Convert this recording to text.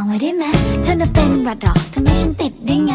องไว้ได้ไหมเธอน่ะเป็นหวัดหอกทำให้ฉันติดได้ไง